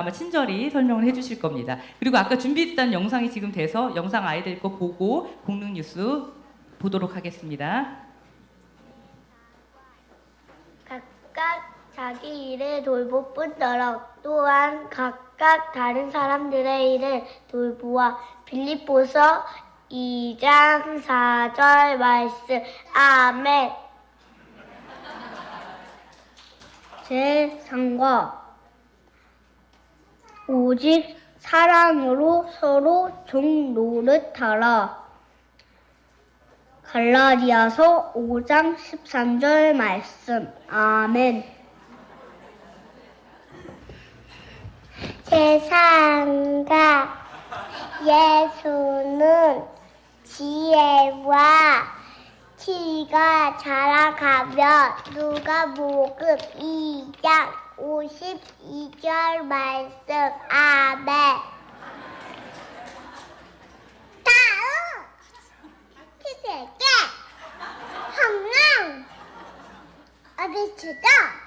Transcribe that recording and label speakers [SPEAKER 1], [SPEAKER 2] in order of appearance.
[SPEAKER 1] 아마 친절히 설명을 해주실 겁니다. 그리고 아까 준비했던 영상이 지금 돼서 영상 아이들 거 보고 공릉 뉴스 보도록 하겠습니다.
[SPEAKER 2] 각각 자기 일을 돌볼 뿐더러 또한 각각 다른 사람들의 일을 돌보아 빌립보서 2장 4절 말씀 아멘 제3과 오직 사랑으로 서로 종 노릇하라 갈라디아서 5장 13절 말씀. 아멘. 세상과 예수는 지혜와 키가 자라가며 누가 목음 2장 52절 말씀. 아멘. 다음 치즈에게 홈런 어디치다